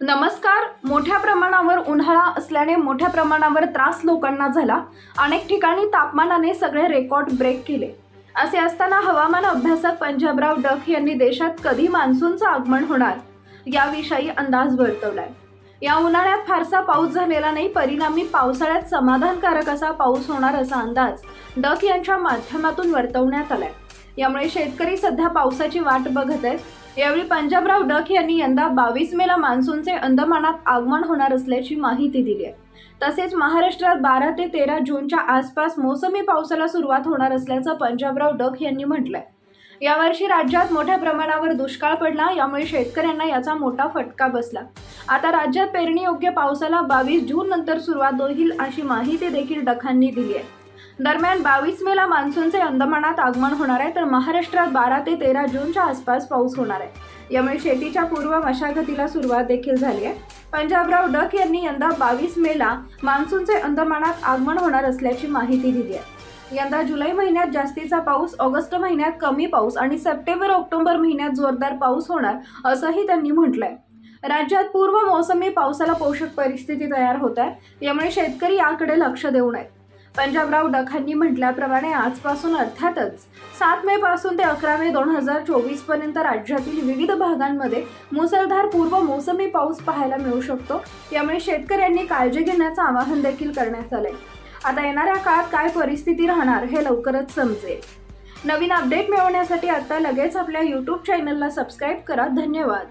नमस्कार मोठ्या प्रमाणावर उन्हाळा असल्याने मोठ्या प्रमाणावर त्रास लोकांना झाला. अनेक ठिकाणी तापमानाने सगळे रेकॉर्ड ब्रेक केले. असे असताना हवामान अभ्यासक पंजाबराव डक यांनी देशात कधी मान्सूनचं आगमन होणार याविषयी अंदाज वर्तवलाय. या उन्हाळ्यात फारसा पाऊस झालेला नाही परिणामी पावसाळ्यात समाधानकारक असा पाऊस होणार असा अंदाज डक यांच्या माध्यमातून वर्तवण्यात आलाय. यामुळे शेतकरी सध्या पावसाची वाट बघत आहेत. यावेळी पंजाबराव डक यांनी यंदा बावीस मेला मान्सूनचे अंदमानात आगमन होणार असल्याची माहिती दिली आहे. तसेच महाराष्ट्रात बारा ते तेरा जूनच्या आसपास मोसमी पावसाला सुरुवात होणार असल्याचं पंजाबराव डक यांनी म्हटलंय. यावर्षी राज्यात मोठ्या प्रमाणावर दुष्काळ पडला यामुळे शेतकऱ्यांना याचा मोठा फटका बसला. आता राज्यात पेरणीयोग्य पावसाला बावीस जून नंतर सुरुवात होईल अशी माहिती देखील डखांनी दिली आहे. दरम्यान बावीस मेला मान्सूनचे अंदमानात आगमन होणार आहे तर महाराष्ट्रात बारा ते तेरा जूनच्या आसपास पाऊस होणार आहे. यामुळे शेतीच्या पूर्व मशागतीला सुरुवात देखील झाली आहे. पंजाबराव डक यांनी यंदा बावीस मेला मान्सूनचे अंदमानात आगमन होणार असल्याची माहिती दिली आहे. यंदा जुलै महिन्यात जास्तीचा पाऊस ऑगस्ट महिन्यात कमी पाऊस आणि सप्टेंबर ऑक्टोबर महिन्यात जोरदार पाऊस होणार असंही त्यांनी म्हटलंय. राज्यात पूर्व मोसमी पावसाला पोषक परिस्थिती तयार होत आहे. यामुळे शेतकरी याकडे लक्ष देऊ नयेत. पंजाबराव डखांनी म्हटल्याप्रमाणे आजपासून अर्थातच सात मे पासून ते अकरा मे दोन हजार चोवीसपर्यंत राज्यातील विविध भागांमध्ये मुसळधार पूर्व मोसमी पाऊस पाहायला मिळू शकतो. यामुळे शेतकऱ्यांनी काळजी घेण्याचं आवाहन देखील करण्यात आलंय. आता येणाऱ्या काळात काय परिस्थिती राहणार हे लवकरच समजेल. नवीन अपडेट मिळवण्यासाठी आता लगेच आपल्या यूट्यूब चॅनलला सबस्क्राईब करा. धन्यवाद.